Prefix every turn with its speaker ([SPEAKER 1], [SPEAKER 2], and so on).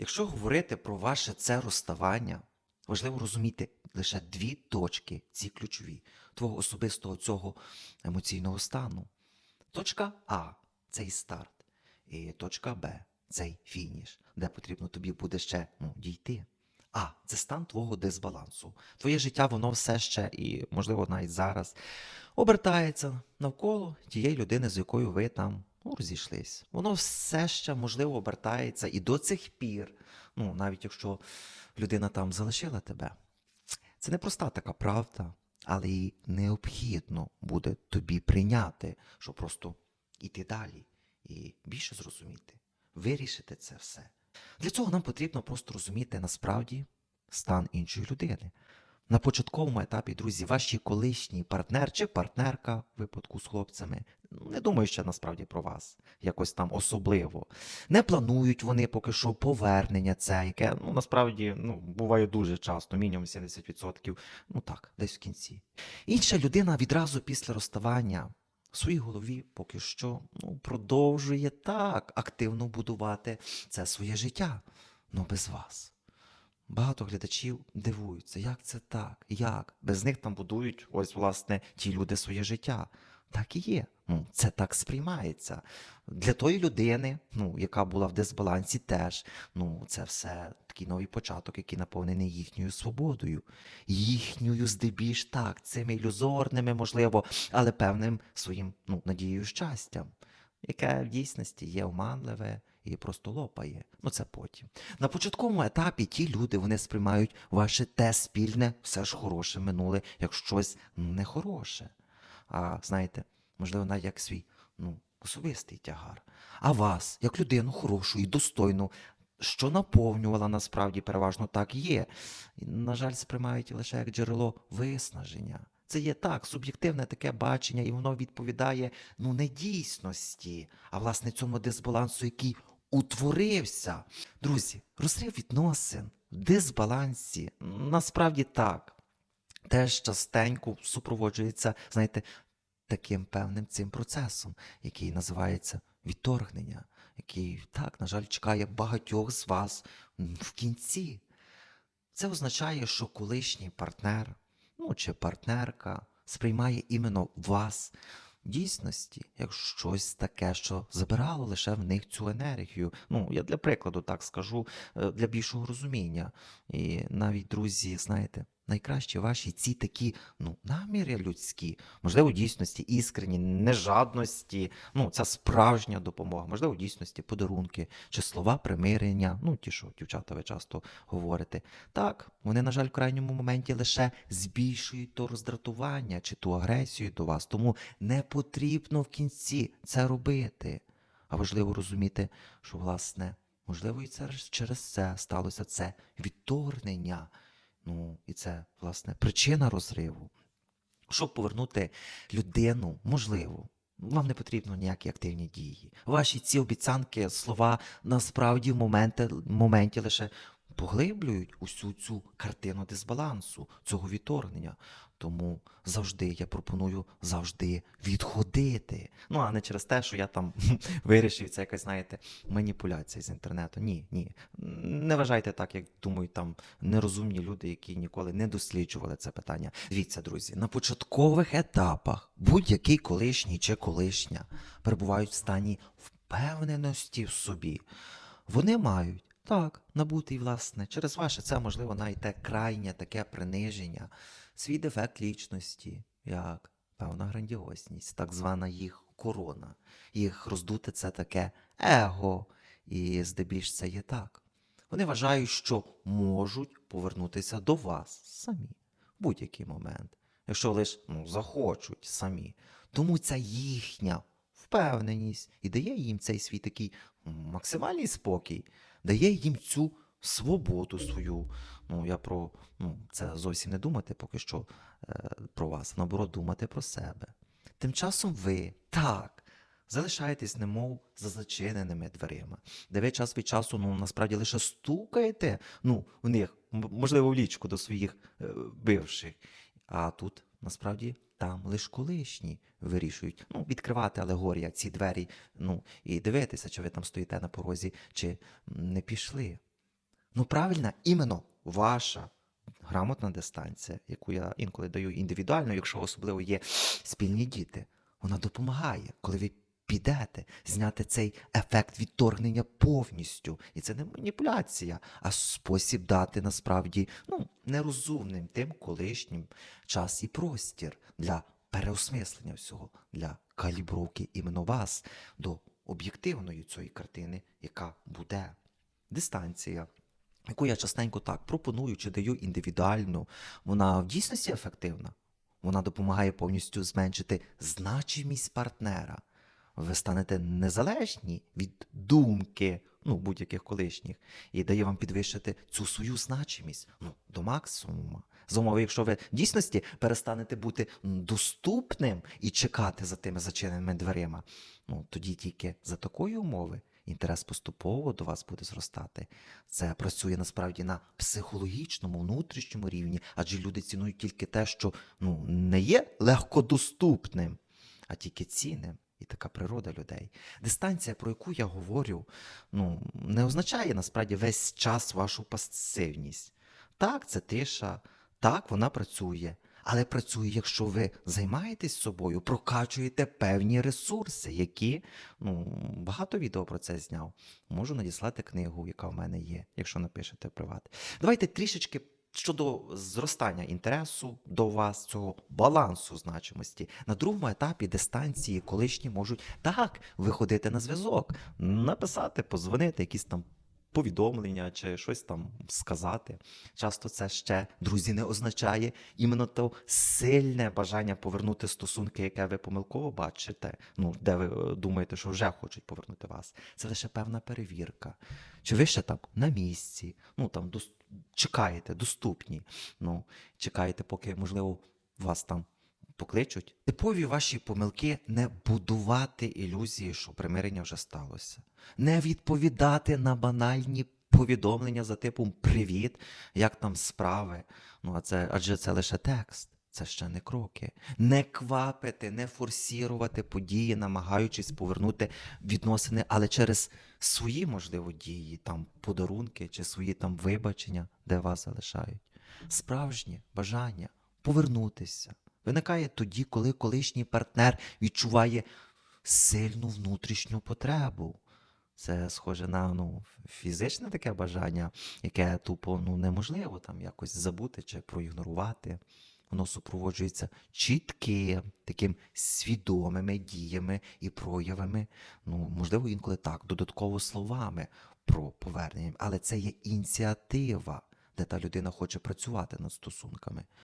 [SPEAKER 1] Якщо говорити про ваше це розставання, важливо розуміти лише дві точки, ці ключові, твого особистого цього емоційного стану. Точка А цей старт, і точка Б цей фініш, де потрібно тобі буде ще ну, дійти. А це стан твого дисбалансу. Твоє життя, воно все ще, і, можливо, навіть зараз обертається навколо тієї людини, з якою ви там ну, розійшлись. Воно все ще, можливо, обертається і до цих пір, ну, навіть якщо людина там залишила тебе. Це не проста така правда, але і необхідно буде тобі прийняти, щоб просто йти далі і більше зрозуміти, вирішити це все. Для цього нам потрібно просто розуміти насправді стан іншої людини. На початковому етапі, друзі, ваші колишній партнер чи партнерка в випадку з хлопцями не думаю ще насправді про вас, якось там особливо. Не планують вони поки що повернення це, яке ну насправді ну, буває дуже часто, мінімум 70%. Ну так, десь в кінці. Інша людина відразу після розставання в своїй голові поки що ну, продовжує так активно будувати це своє життя, ну без вас. Багато глядачів дивуються, як це так? Як? Без них там будують ось, власне, ті люди своє життя. Так і є. Ну, це так сприймається. Для тої людини, ну, яка була в дисбалансі, теж ну, це все такий новий початок, який наповнений їхньою свободою, їхньою, здебільш так, цими ілюзорними, можливо, але певним своїм ну, надією щастям, яке в дійсності є оманливе і просто лопає. Ну це потім. На початковому етапі ті люди вони сприймають ваше те спільне, все ж хороше минуле, як щось нехороше. А знаєте, можливо, навіть як свій ну, особистий тягар. А вас, як людину хорошу і достойну, що наповнювала насправді переважно так є. І, на жаль, сприймають лише як джерело виснаження. Це є так, суб'єктивне таке бачення, і воно відповідає ну не дійсності, а власне цьому дисбалансу, який утворився. Друзі, розрив відносин в дисбалансі насправді так. Теж частенько супроводжується, знаєте, таким певним цим процесом, який називається відторгнення, який так, на жаль, чекає багатьох з вас в кінці. Це означає, що колишній партнер, ну чи партнерка сприймає іменно вас в дійсності як щось таке, що забирало лише в них цю енергію. Ну, я для прикладу так скажу, е, для більшого розуміння. І навіть, друзі, знаєте, найкращі ваші ці такі ну, наміри людські, можливо, дійсності іскренні, нежадності, ну, це справжня допомога, можливо, дійсності подарунки чи слова примирення, ну, ті, що дівчата ви часто говорите. Так, вони, на жаль, в крайньому моменті лише збільшують то роздратування чи ту агресію до вас, тому не потрібно в кінці це робити. А важливо розуміти, що, власне, можливо, і це через це сталося це відторгнення. Ну, і це, власне, причина розриву. Щоб повернути людину, можливо, вам не потрібно ніякі активні дії. Ваші ці обіцянки, слова насправді в моменти, моменті лише поглиблюють усю цю картину дисбалансу, цього відторгнення. Тому завжди я пропоную завжди відходити. Ну, а не через те, що я там вирішив, це якась, знаєте, маніпуляція з інтернету. Ні, ні. Не вважайте так, як думають там нерозумні люди, які ніколи не досліджували це питання. Дивіться, друзі, на початкових етапах будь-який колишній чи колишня перебувають в стані впевненості в собі. Вони мають так набути, і, власне, через ваше це можливо навіть те крайнє таке приниження, свій дефект лічності, як певна грандіозність, так звана їх корона. Їх роздуте це таке его, і здебільш це є так. Вони вважають, що можуть повернутися до вас самі в будь-який момент, якщо лише ну, захочуть самі. Тому ця їхня впевненість і дає їм цей свій такий максимальний спокій, дає їм цю свободу свою. Ну, я про ну, це зовсім не думати поки що е, про вас, наоборот, думати про себе. Тим часом ви так залишаєтесь, немов за зачиненими дверима, де ви час від часу ну, насправді лише стукаєте ну, в них, можливо, в лічку до своїх е, бивших. А тут насправді там лиш колишні вирішують ну, відкривати алегорія ці двері, ну і дивитися, чи ви там стоїте на порозі, чи не пішли. Ну, правильно, іменно ваша грамотна дистанція, яку я інколи даю індивідуально, якщо особливо є спільні діти, вона допомагає, коли ви підете зняти цей ефект відторгнення повністю. І це не маніпуляція, а спосіб дати насправді ну, нерозумним тим колишнім час і простір для переосмислення всього, для калібровки іменно вас до об'єктивної цієї картини, яка буде. Дистанція, яку я частенько так пропоную чи даю індивідуально, вона в дійсності ефективна. Вона допомагає повністю зменшити значимість партнера. Ви станете незалежні від думки, ну, будь-яких колишніх, і дає вам підвищити цю свою значимість ну, до максимуму. За умови, якщо ви в дійсності перестанете бути доступним і чекати за тими зачиненими дверима, ну тоді тільки за такої умови інтерес поступово до вас буде зростати. Це працює насправді на психологічному, внутрішньому рівні, адже люди цінують тільки те, що ну, не є легкодоступним, а тільки цінним. І така природа людей. Дистанція, про яку я говорю, ну, не означає насправді весь час вашу пасивність. Так, це тиша, так, вона працює. Але працює, якщо ви займаєтесь собою, прокачуєте певні ресурси, які ну, багато відео про це зняв. Можу надіслати книгу, яка в мене є, якщо напишете в приват. Давайте трішечки щодо зростання інтересу до вас, цього балансу значимості. На другому етапі дистанції колишні можуть так виходити на зв'язок, написати, позвонити, якісь там повідомлення чи щось там сказати. Часто це ще, друзі, не означає іменно то сильне бажання повернути стосунки, яке ви помилково бачите, ну, де ви е, думаєте, що вже хочуть повернути вас. Це лише певна перевірка. Чи ви ще там на місці, ну там дос- чекаєте, доступні, ну, чекаєте, поки, можливо, вас там покличуть. Типові ваші помилки не будувати ілюзії, що примирення вже сталося, не відповідати на банальні повідомлення за типом Привіт, як там справи. Ну, а це адже це лише текст. Це ще не кроки. Не квапити, не форсірувати події, намагаючись повернути відносини, але через свої, можливо, дії, там подарунки чи свої там вибачення, де вас залишають. Справжнє бажання повернутися виникає тоді, коли колишній партнер відчуває сильну внутрішню потребу. Це схоже на ну, фізичне таке бажання, яке тупо ну, неможливо там якось забути чи проігнорувати. Воно супроводжується чітким, таким свідомими діями і проявами, ну, можливо, інколи так, додатково словами про повернення, але це є ініціатива, де та людина хоче працювати над стосунками.